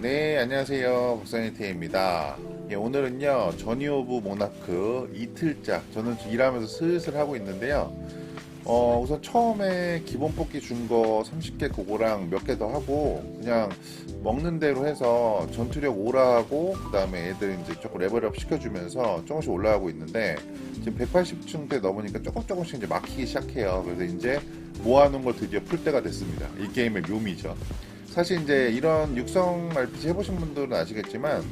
네, 안녕하세요. 박사니테입니다. 예, 오늘은요, 저니 오브 모나크 이틀작. 저는 일하면서 슬슬 하고 있는데요. 어, 우선 처음에 기본 뽑기 준 거 30개 그거랑 몇 개 더 하고, 그냥 먹는 대로 해서 전투력 오라하고, 그 다음에 애들 이제 조금 레벨업 시켜주면서 조금씩 올라가고 있는데, 지금 180층 대 넘으니까 조금 조금씩 이제 막히기 시작해요. 그래서 이제 모아놓은 거 드디어 풀 때가 됐습니다. 이 게임의 묘미죠. 사실 이제 이런 육성 RPG 해보신 분들은 아시겠지만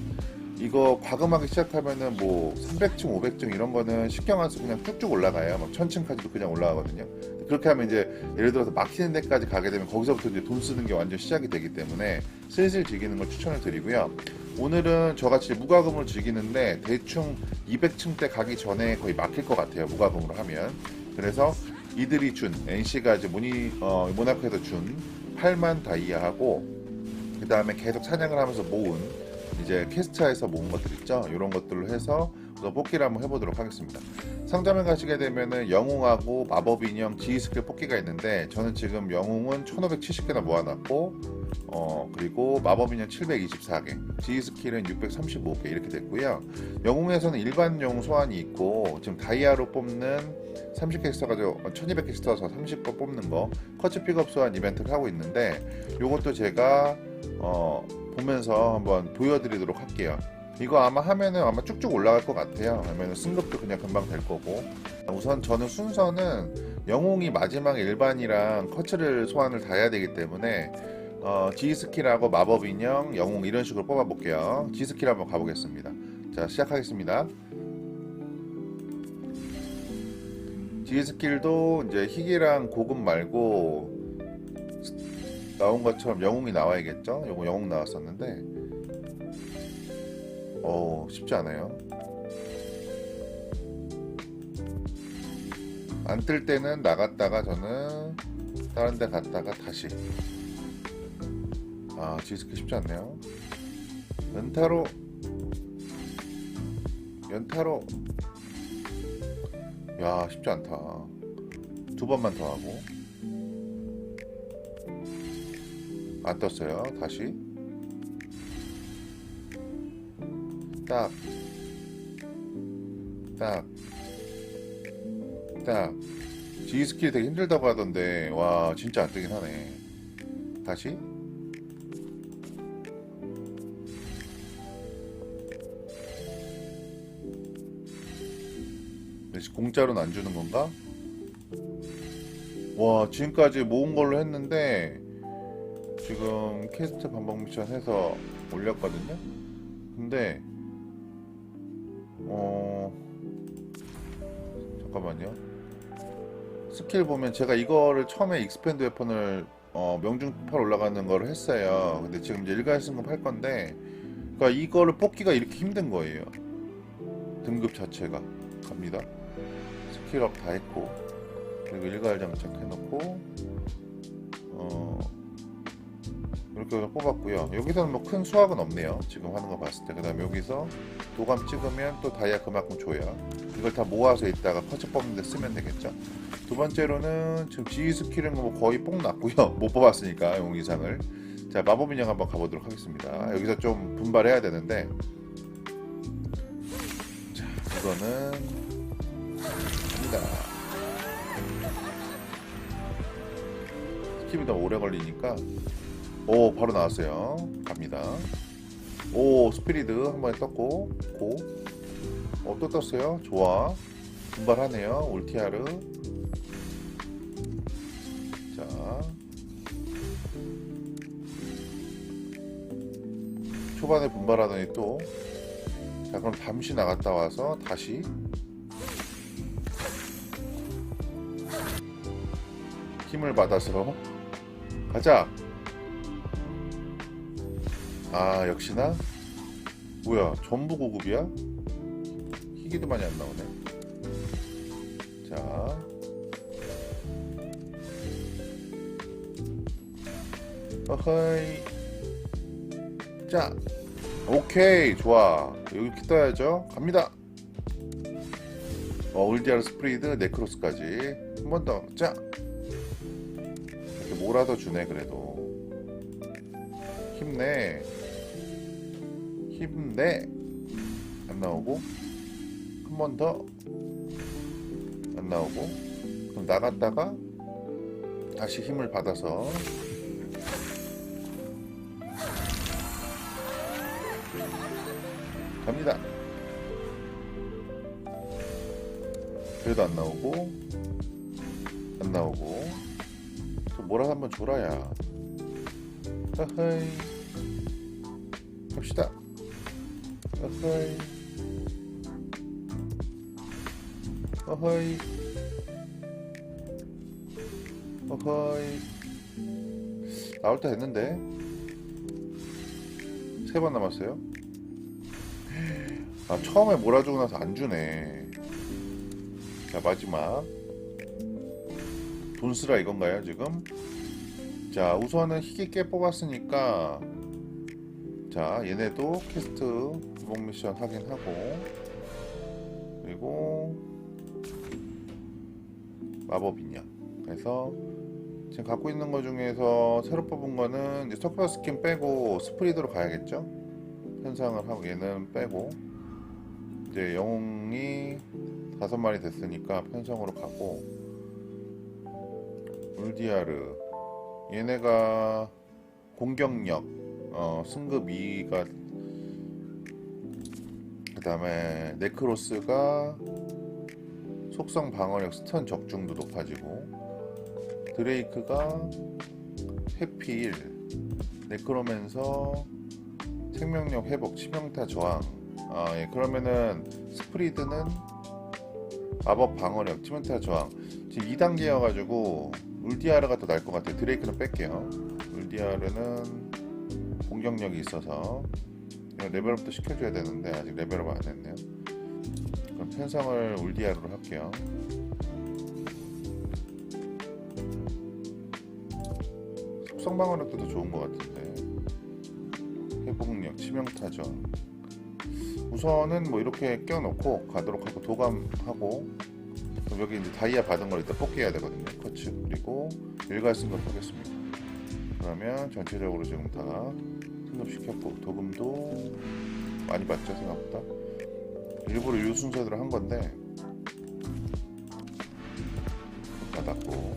이거 과금하기 시작하면은 뭐 300층, 500층 이런 거는 신경 안 쓰고 그냥 쭉쭉 올라가요. 막 1000층까지도 그냥 올라가거든요. 그렇게 하면 이제 예를 들어서 막히는 데까지 가게 되면 거기서부터 이제 돈 쓰는 게 완전 시작이 되기 때문에 슬슬 즐기는 걸 추천을 드리고요. 오늘은 저같이 무과금을 즐기는데 대충 200층 대 가기 전에 거의 막힐 것 같아요. 무과금으로 하면. 그래서 이들이 준 NC가 이제 모니 어, 모나코에서 준 8만 다이아하고 그 다음에 계속 사냥을 하면서 모은 이제 캐스트에서 모은 것들 있죠. 이런 것들로 해서 우선 뽑기를 한번 해보도록 하겠습니다. 상점에 가시게 되면은 영웅하고 마법 인형 지휘 스킬 뽑기가 있는데 저는 지금 영웅은 1570개나 모아놨고 어 그리고 마법 인형 724개 지휘 스킬은 635개 이렇게 됐고요. 영웅에서는 일반 영웅 소환이 있고 지금 다이아로 뽑는 30개 가지고 1200개 써서 30번 뽑는 거 커츠 픽업 소환 이벤트를 하고 있는데 요것도 제가 어 보면서 한번 보여드리도록 할게요. 이거 아마 하면은 아마 쭉쭉 올라갈 것 같아요. 하면은 승급도 그냥 금방 될 거고. 우선 저는 순서는 영웅이 마지막 일반이랑 커츠를 소환을 다 해야 되기 때문에 어, G 스킬하고 마법 인형, 영웅 이런 식으로 뽑아 볼게요. G 스킬 한번 가보겠습니다. 자 시작하겠습니다. G 스킬도 이제 희귀랑 고급 말고 나온 것처럼 영웅이 나와야겠죠? 요거 영웅 나왔었는데 어 쉽지 않아요. 안 뜰 때는 나갔다가 저는 다른 데 갔다가 다시 아 지스키 쉽지 않네요. 연타로 연타로 야 쉽지 않다. 두 번만 더 하고 안 떴어요. 다시 딱, 딱, 딱. G 스킬 되게 힘들다고 하던데, 와, 진짜 안 뜨긴 하네. 다시. 공짜로는 안 주는 건가? 와, 지금까지 모은 걸로 했는데, 지금 캐스트 반복 미션 해서 올렸거든요? 근데, 어 잠깐만요. 스킬 보면 제가 이거를 처음에 익스펜드 웨폰을 어, 명중팔 올라가는 거를 했어요. 근데 지금 이제 일괄 승급 할 건데, 그러니까 이거를 뽑기가 이렇게 힘든 거예요. 등급 자체가 갑니다. 스킬업 다 했고, 그리고 일괄 장착 해 놓고, 어 이렇게 해서 뽑았고요. 여기서는 뭐 큰 수확은 없네요. 지금 하는 거 봤을 때. 그 다음에 여기서 도감 찍으면 또 다이아 그만큼 줘요. 이걸 다 모아서 이따가 커츠 뽑는 데 쓰면 되겠죠. 두 번째로는 지금 지휘 스킬은 뭐 거의 뽕 났고요. 못 뽑았으니까 용 이상을. 자 마법 인형 한번 가보도록 하겠습니다. 여기서 좀 분발해야 되는데 자 이거는 갑니다. 스킵이 너무 오래 걸리니까 오 바로 나왔어요. 갑니다. 오 스피리드 한 번에 떴고 고어또 떴어요? 좋아. 분발하네요 울티아르. 자. 초반에 분발하더니 또 자 그럼 잠시 나갔다 와서 다시. 힘을 받아서. 가자 아 역시나? 뭐야 전부 고급이야? 희귀도 많이 안 나오네. 자. 어허이. 자. 오케이 좋아. 여기 떠야죠. 갑니다. 어, 올디아르 스프리드 네크로스까지. 한 번 더 자. 이렇게 몰아서 주네 그래도. 힘내 힘내. 안 나오고? 한 번 더. 안 나오고? 그럼 나갔다가 다시 힘을 받아서. 갑니다. 그래도 안 나오고? 안 나오고? 또 뭐라 한번 줘라야. 허허이. 갑시다. 허허이 허허이 허허이 나올 때 됐는데 세 번 남았어요. 아 처음에 몰아주고 나서 안 주네. 자 마지막 돈 쓰라 이건가요 지금? 자 우선은 희귀 깨 뽑았으니까 자 얘네도 퀘스트 구복 미션 확인하고 그리고 마법 인형. 그래서 지금 갖고 있는 것 중에서 새로 뽑은 거는 이제 석파 스킨 빼고 스프리드로 가야겠죠? 현상을 하고 얘는 빼고. 이제 영웅이 다섯 마리 됐으니까 편성으로 가고. 울디아르. 얘네가 공격력 어, 승급 2가 그 다음에 네크로스가 속성 방어력 스턴 적중도 높아지고 드레이크가 회피 1 네크로맨서 생명력 회복 치명타 저항. 아, 예, 그러면은 스프리드는 마법 방어력 치명타 저항. 지금 2단계여가지고 울디아르가 더 나을 것 같아요. 드레이크는 뺄게요. 울디아르는 공격력이 있어서 레벨업도 시켜줘야 되는데 아직 레벨업 안 했네요. 그럼 편성을 울디아르로 할게요. 속성 방어력도 더 좋은 것 같은데. 회복력 치명타 저항 우선은 뭐 이렇게 껴놓고 가도록 하고 도감하고 그럼 여기 이제 다이아 받은 걸 일단 뽑기 해야 되거든요. 커츠. 그리고 일괄 승급 하겠습니다. 그러면 전체적으로 지금 다 승급시켰고 도금도 많이 받죠 생각보다. 일부러 이 순서대로 한 건데 받았고.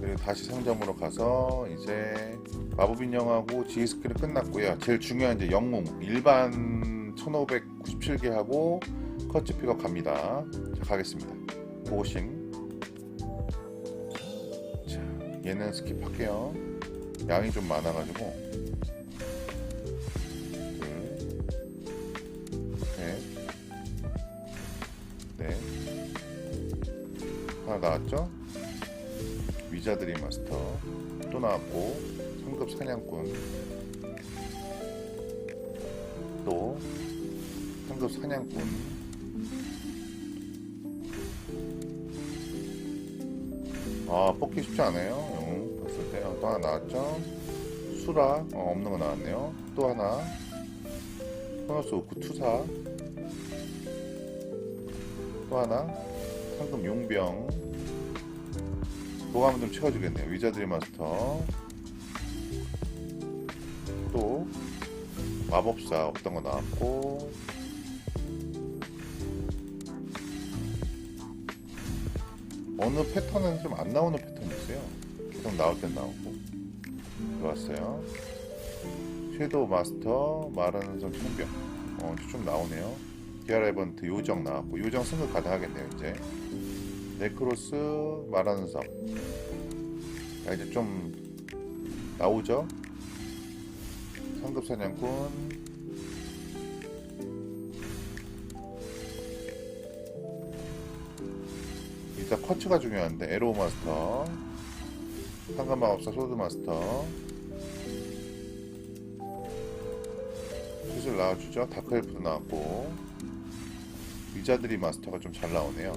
그리고 다시 상점으로 가서 이제 마법 인형하고 지휘 스킬은 끝났고요. 제일 중요한 이제 영웅 일반 1597개 하고 커츠 픽업 갑니다. 자 가겠습니다. 보싱. 자 얘는 스킵할게요. 양이 좀 많아가지고 하나 나왔죠? 위자드리 마스터. 또 나왔고 상급 사냥꾼. 또 상급 사냥꾼. 아 뽑기 쉽지 않아요. 응, 봤을 때 또 하나 나왔죠? 수라. 어, 없는 거 나왔네요. 또 하나. 토너스 오크 투사. 또 하나 상금 용병. 도감은 좀 채워주겠네요. 위자드리 마스터. 또 마법사 없던 거 나왔고. 어느 패턴은 좀 안 나오는 패턴이 있어요. 계속 나올 땐 나오고. 들어왔어요. 섀도우 마스터 마라는 점 총병 어, 좀 나오네요 디아라 이번트 요정 나왔고 요정 승급 가능하겠네요 이제. 네크로스 마라는 섬. 자, 이제 좀 나오죠? 상급 사냥꾼. 일단 쿼츠가 중요한데 에로우 마스터. 상급 마법사 소드 마스터. 슬슬 나와주죠? 다크엘프도 나왔고 위자드리 마스터가 좀 잘 나오네요.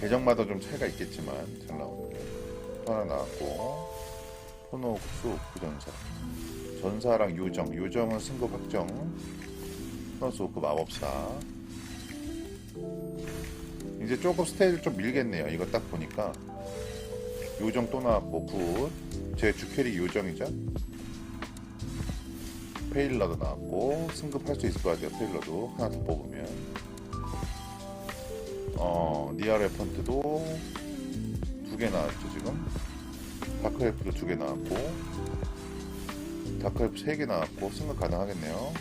계정마다 좀 차이가 있겠지만 잘 나오는 게또 하나 나왔고 포노옥수 구전사. 전사랑 요정. 요정은 승급 확정. 플러스 오크 마법사. 이제 조금 스테이지 좀 밀겠네요. 이거 딱 보니까. 요정 또 나왔고 굿제 주캐리 요정이죠 페일러도 나왔고 승급할 수 있을 것 같아요. 페일러도 하나 더 뽑으면. 어 니아레 펀트도 두 개 나왔죠 지금. 다크헬프도 두 개 나왔고. 다크헬프 세 개 나왔고 승급 가능하겠네요.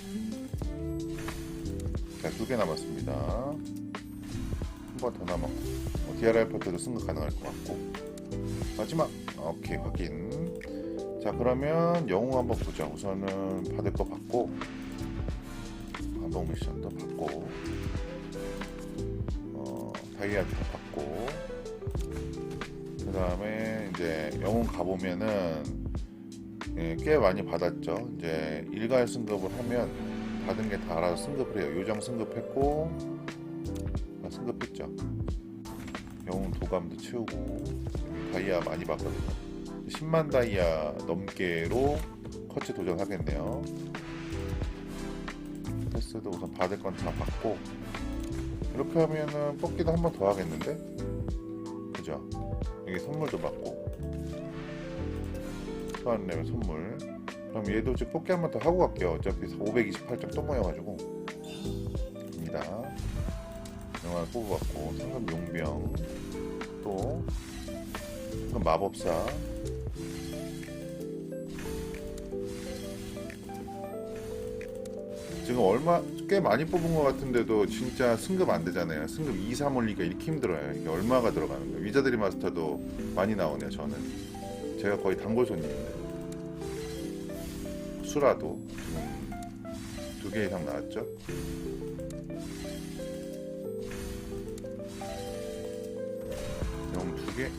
자두 개 남았습니다. 한 번 더 남았고. 어, 디아레 펀트도 승급 가능할 것 같고. 마지막. 오케이 확인 자 그러면 영웅 한번 보자. 우선은 받을 거 받고. 반복 미션도 받고. 어 다이아도 받고. 그 다음에 이제 영웅 가보면은 예, 꽤 많이 받았죠. 이제 일괄 승급을 하면 받은 게 다 알아서 승급을 해요. 요정 승급했고 아, 승급했죠. 영웅 도감도 채우고 다이아 많이 받거든요 10만 다이아 넘게로 커치 도전하겠네요. 패스도 우선 받을 건 다 받고 이렇게 하면은 뽑기도 한 번 더 하겠는데? 그죠? 여기 선물도 받고 소환 레벨 선물 그럼 얘도 지금 뽑기 한 번 더 하고 갈게요. 어차피 528점 또 모여가지고 갑니다. 영화 뽑아봤고 상금 용병 또 마법사 지금 얼마 꽤 많이 뽑은 것 같은데도 진짜 승급 안 되잖아요. 승급 2, 3 올리기가 이렇게 힘들어요. 이게 얼마가 들어가는 거예요. 위자드리 마스터도 많이 나오네요. 저는 제가 거의 단골 손님인데 수라도 두 개 이상 나왔죠. 영 두 개,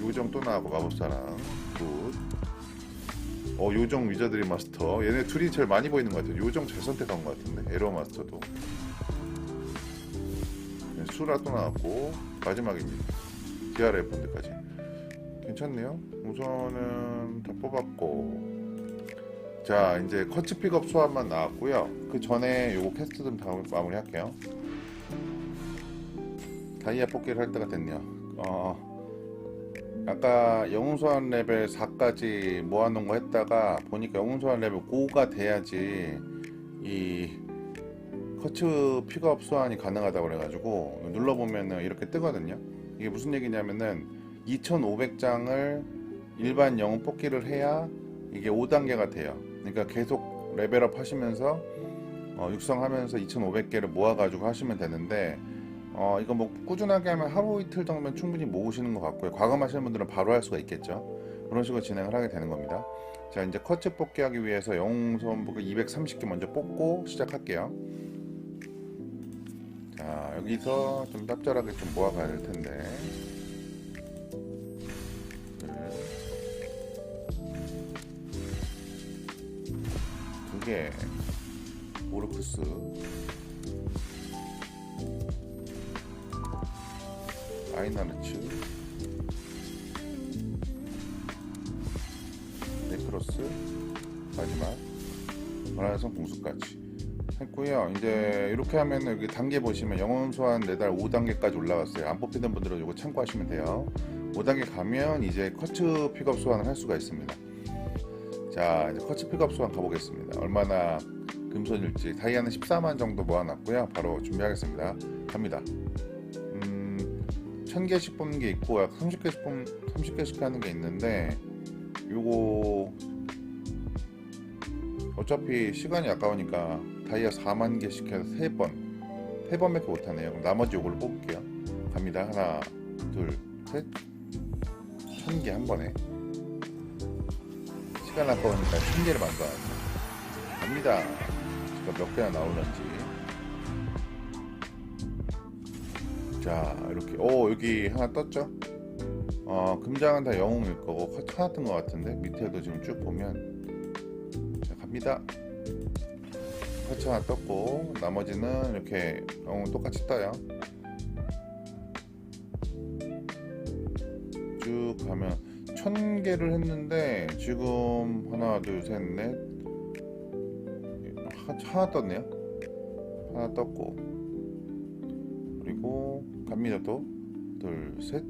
요정 또 나오고 마법사랑 굿. 어 요정 위자드리 마스터. 얘네 둘이 제일 많이 보이는 것 같아요. 요정 잘 선택한 것 같은데 에러 마스터도. 네, 수라 또 나왔고 마지막입니다 DRF 본드까지. 괜찮네요. 우선은 다 뽑았고. 자 이제 커츠 픽업 소환만 나왔고요. 그 전에 요거 퀘스트 좀다 마무리 할게요. 다이아 뽑기를 할 때가 됐네요. 어 아까 영웅소환 레벨 4까지 모아놓은 거 했다가 보니까 영웅소환 레벨 5가 돼야지 이 커츠 픽업 소환이 가능하다고 그래가지고 눌러보면은 이렇게 뜨거든요. 이게 무슨 얘기냐면은 2500장을 일반 영웅 뽑기를 해야 이게 5단계가 돼요. 그러니까 계속 레벨업 하시면서 어, 육성하면서 2500개를 모아가지고 하시면 되는데 어, 이거 뭐 꾸준하게 하면 하루 이틀 정도면 충분히 모으시는 것 같고요. 과감하시는 분들은 바로 할 수가 있겠죠. 그런 식으로 진행을 하게 되는 겁니다. 자, 이제 커츠 뽑기 하기 위해서 보기 230개 먼저 뽑고 시작할게요. 자, 여기서 좀 짭짤하게 좀 모아가야 될 텐데. 두 개. 오르크스. 아이나르츠 네크로스 마지막. 바라성 공수까지. 했고요. 이제 이렇게 하면 여기 단계 보시면 영혼 소환 4달 5단계까지 올라갔어요. 안 뽑히는 분들은 이거 참고하시면 돼요. 5단계 가면 이제 커츠 픽업 소환을 할 수가 있습니다. 자 이제 커츠 픽업 소환 가보겠습니다. 얼마나 금손일지. 다이아는 14만 정도 모아놨고요. 바로 준비하겠습니다. 갑니다 1000개씩 뽑는 게 있고 약 30개씩 뽑 30개씩 하는 게 있는데 요거 어차피 시간이 아까우니까 다이아 4만 개씩 해서 3번 3번밖에 못하네요. 그럼 나머지 요걸로 뽑을게요. 갑니다. 하나 둘셋. 1000개 한 번에. 시간 아까우니까 1000개를 만들어놨죠. 갑니다. 몇 개나 나오는지 자 이렇게. 오 여기 하나 떴죠? 어 금장은 다 영웅일 거고 커트 하나 뜬 것 같은데? 밑에도 지금 쭉 보면. 자 갑니다. 커트 하나 떴고 나머지는 이렇게 영웅 똑같이 떠요. 쭉 가면 천 개를 했는데 지금 하나 둘셋넷. 하나 떴네요. 하나 떴고 갑니다 또 둘 셋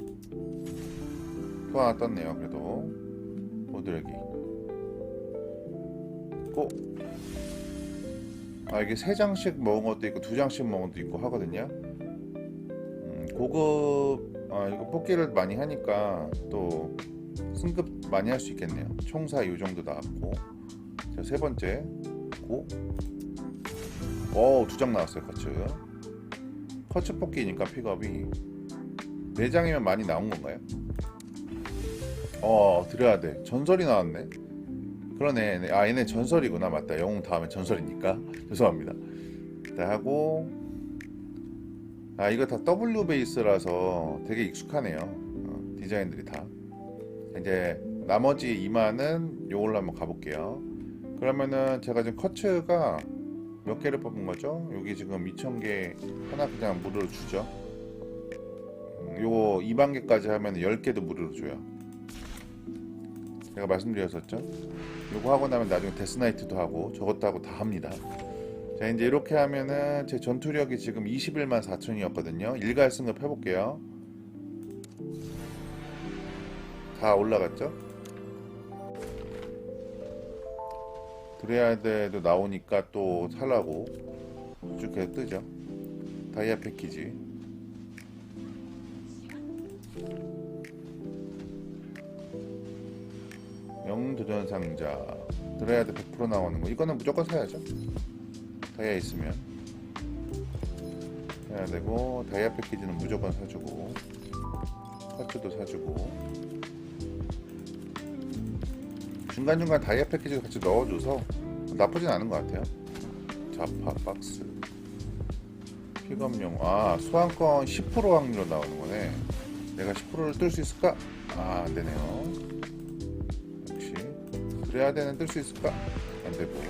또 하나 떴네요 그래도 모드레기 있고 아 이게 세 장씩 먹은 것도 있고 두 장씩 먹은 것도 있고 하거든요. 음, 고급 아 이거 뽑기를 많이 하니까 또 승급 많이 할 수 있겠네요. 총사 이 정도 나왔고 자세 번째 고. 어두 장 나왔어요 커츠. 커츠 뽑기니까 픽업이 네 장이면 많이 나온 건가요? 어 드려야 돼. 전설이 나왔네. 그러네. 네, 아 얘네 전설이구나. 맞다. 영웅 다음에 전설이니까. 죄송합니다. 자 하고 아 이거 다 W 베이스라서 되게 익숙하네요. 어, 디자인들이 다. 이제 나머지 2만은 요걸로 한번 가볼게요. 그러면은 제가 지금 커츠가 몇 개를 뽑은 거죠? 여기 지금 2,000개 하나 그냥 무료로 주죠. 음, 요거 2만 개까지 하면 10개도 무료로 줘요. 제가 말씀드렸었죠. 요거 하고 나면 나중에 데스나이트도 하고 저것도 하고 다 합니다. 자 이제 이렇게 하면은 제 전투력이 지금 21만 4천이었거든요. 일괄 승급 해볼게요. 다 올라갔죠? 드레아드에도 나오니까 또 살라고 쭉 계속 뜨죠. 다이아 패키지. 영도전 상자 드레아드 100% 나오는 거 이거는 무조건 사야죠. 다이아 있으면 해야 되고 다이아 패키지는 무조건 사주고 커츠도 사주고 중간중간 다이아 패키지 같이 넣어줘서 나쁘진 않은 것 같아요. 자파 박스 픽업용 아 수강권 10% 확률로 나오는 거네. 내가 10%를 뜰 수 있을까? 아 안되네요. 역시 그래야 되는 뜰 수 있을까? 안되고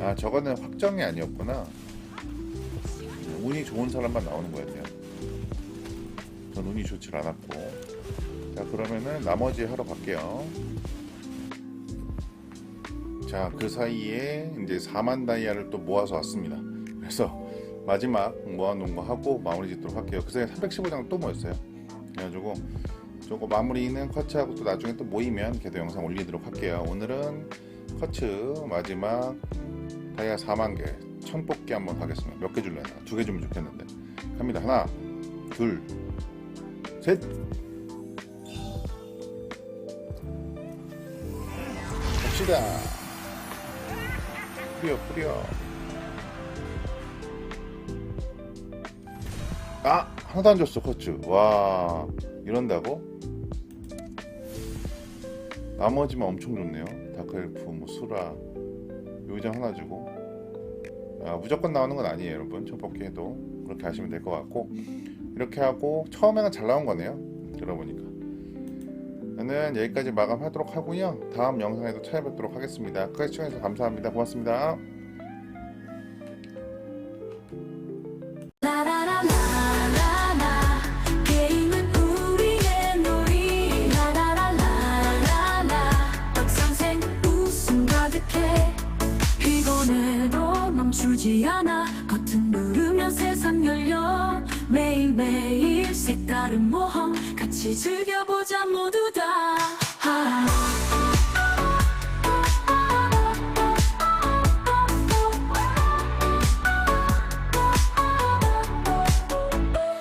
아 저거는 확정이 아니었구나. 운이 좋은 사람만 나오는 거였네요. 전 운이 좋질 않았고. 자 그러면은 나머지 하러 갈게요. 자 그 사이에 이제 4만 다이아를 또 모아서 왔습니다. 그래서 마지막 모아놓은 거 하고 마무리 짓도록 할게요. 그 사이에 315장 또 모였어요. 그래가지고 저거 마무리는 커츠하고 또 나중에 또 모이면 걔도 영상 올리도록 할게요. 오늘은 커츠 마지막 다이아 4만 개, 천 뽑기 한번 하겠습니다. 몇 개 줄래나? 두 개 주면 좋겠는데. 갑니다. 하나, 둘, 셋. 갑시다. 뿌려, 뿌려. 아, 하나도 안 줬어, 커츠. 와, 이런다고? 나머지만 엄청 좋네요. 다크엘프, 뭐 수라, 요정 하나 주고. 아, 무조건 나오는 건 아니에요, 여러분. 첫 뽑기 해도 그렇게 하시면 될 것 같고 이렇게 하고 처음에는 잘 나온 거네요. 들어보니까. 저는 여기까지 마감하도록 하고요. 다음 영상에도 찾아뵙도록 하겠습니다. 끝까지 시청해주셔서 감사합니다. 고맙습니다. 멈추지 않아 매일매일 색다른 모험 같이 즐겨보자 모두 다 아.